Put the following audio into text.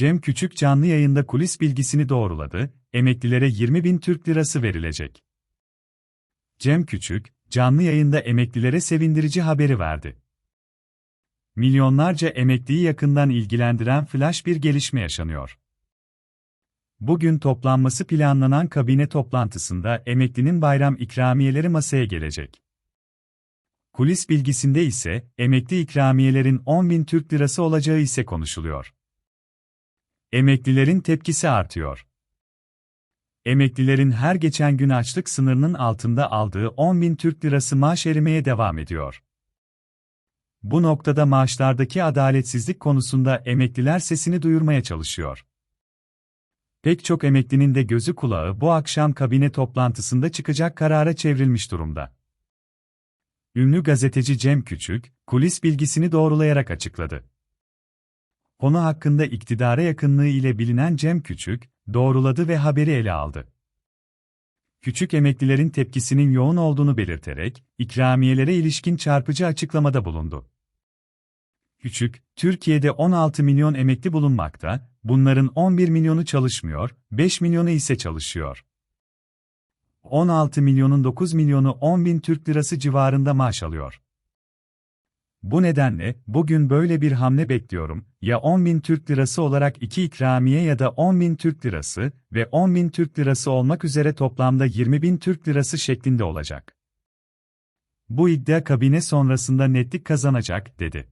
Cem Küçük canlı yayında kulis bilgisini doğruladı, emeklilere 20 bin Türk lirası verilecek. Cem Küçük, canlı yayında emeklilere sevindirici haberi verdi. Milyonlarca emekliyi yakından ilgilendiren flash bir gelişme yaşanıyor. Bugün toplanması planlanan kabine toplantısında emeklinin bayram ikramiyeleri masaya gelecek. Kulis bilgisinde ise emekli ikramiyelerin 10 bin Türk lirası olacağı ise konuşuluyor. Emeklilerin tepkisi artıyor. Emeklilerin her geçen gün açlık sınırının altında aldığı 10 bin Türk lirası maaş erimeye devam ediyor. Bu noktada maaşlardaki adaletsizlik konusunda emekliler sesini duyurmaya çalışıyor. Pek çok emeklinin de gözü kulağı bu akşam kabine toplantısında çıkacak karara çevrilmiş durumda. Ünlü gazeteci Cem Küçük, kulis bilgisini doğrulayarak açıkladı. Konu hakkında iktidara yakınlığı ile bilinen Cem Küçük, doğruladı ve haberi ele aldı. Küçük emeklilerin tepkisinin yoğun olduğunu belirterek, ikramiyelere ilişkin çarpıcı açıklamada bulundu. Küçük, Türkiye'de 16 milyon emekli bulunmakta, bunların 11 milyonu çalışmıyor, 5 milyonu ise çalışıyor. 16 milyonun 9 milyonu 10 bin Türk lirası civarında maaş alıyor. Bu nedenle, bugün böyle bir hamle bekliyorum, ya 10 bin Türk lirası olarak iki ikramiye ya da 10 bin Türk lirası ve 10 bin Türk lirası olmak üzere toplamda 20 bin Türk lirası şeklinde olacak. Bu iddia kabine sonrasında netlik kazanacak, dedi.